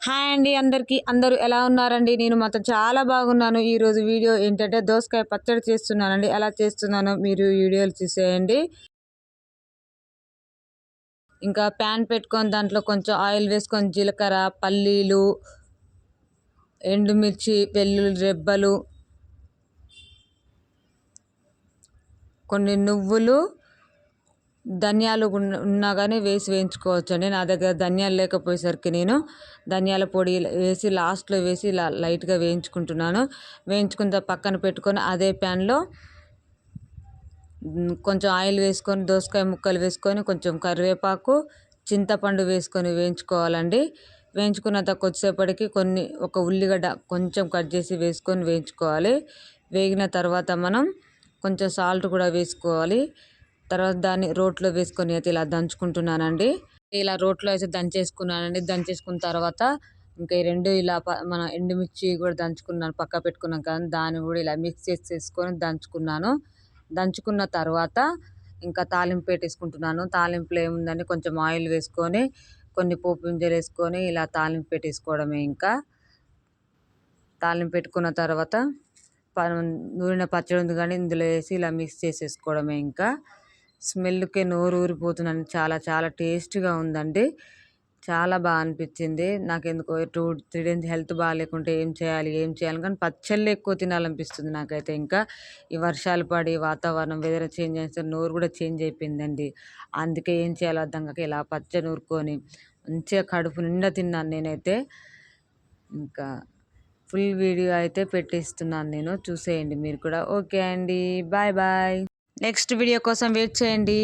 Hi అండి అందరికీ. అందరూ ఎలా ఉన్నారండి? నేను మాత్రం చాలా బాగున్నాను. ఈరోజు వీడియో ఏంటంటే దోసకాయ పచ్చడి చేస్తున్నానండి. ఎలా చేస్తున్నానో మీరు వీడియోలు చూసేయండి. ఇంకా ప్యాన్ పెట్టుకొని దాంట్లో కొంచెం ఆయిల్ వేసుకొని జీలకర్ర పల్లీలు ఎండుమిర్చి వెల్లుల్లి రెబ్బలు కొన్ని నువ్వులు ధనియాలు ఉన్నా కానీ వేసి వేయించుకోవచ్చు అండి నా దగ్గర ధనియాలు లేకపోయేసరికి నేను ధనియాల పొడి వేసి లాస్ట్లో వేసి ఇలా లైట్గా వేయించుకుంటున్నాను. వేయించుకున్న పక్కన పెట్టుకొని అదే ప్యాన్లో కొంచెం ఆయిల్ వేసుకొని దోసకాయ ముక్కలు వేసుకొని కొంచెం కరివేపాకు చింతపండు వేసుకొని వేయించుకోవాలండి. వేయించుకున్న కొద్దిసేపటికి కొన్ని ఒక ఉల్లిగడ్డ కొంచెం కట్ చేసి వేసుకొని వేయించుకోవాలి. వేగిన తర్వాత మనం కొంచెం సాల్ట్ కూడా వేసుకోవాలి. తర్వాత దాన్ని రోట్లో వేసుకొని అయితే ఇలా దంచుకుంటున్నానండి. ఇలా రోట్లో అయితే దంచేసుకున్నానండి. దంచేసుకున్న తర్వాత ఇంకా ఈ రెండు ఇలా మన ఎండుమిర్చి కూడా దంచుకున్నాను పక్క పెట్టుకున్నాం కానీ దాన్ని కూడా ఇలా మిక్స్ చేసేసుకొని దంచుకున్నాను. దంచుకున్న తర్వాత ఇంకా తాలింపు పెట్టేసుకుంటున్నాను. తాలింపులో ఏముందని కొంచెం ఆయిల్ వేసుకొని కొన్ని పోపు గింజలు వేసుకొని ఇలా తాలింపు పెట్టేసుకోవడమే ఇంకా. తాలింపు పెట్టుకున్న తర్వాత నూనె పచ్చడి ఉంది కానీ ఇందులో వేసి ఇలా మిక్స్ చేసేసుకోవడమే ఇంకా. స్మెల్కే నోరు ఊరిపోతుందండి చాలా చాలా టేస్ట్గా ఉందండి. చాలా బాగా అనిపించింది. నాకు ఎందుకో టూ త్రీ డేస్ హెల్త్ బాగాలేకుంటే ఏం చేయాలి ఏం చేయాలి కానీ పచ్చళ్ళు ఎక్కువ తినాలనిపిస్తుంది నాకైతే ఇంకా. ఈ వర్షాలు పడి వాతావరణం వెదర్ చేంజ్ చేస్తే నోరు కూడా చేంజ్ అయిపోయిందండి. అందుకే ఏం చేయాలో అర్థం కాక ఇలా పచ్చ నూరుకొని మంచిగా కడుపు నిండా తిన్నాను నేనైతే. ఇంకా ఫుల్ వీడియో అయితే పెట్టిస్తున్నాను నేను. చూసేయండి మీరు కూడా. ఓకే అండి. Bye bye. నెక్స్ట్ వీడియో కోసం వెయిట్ చేయండి.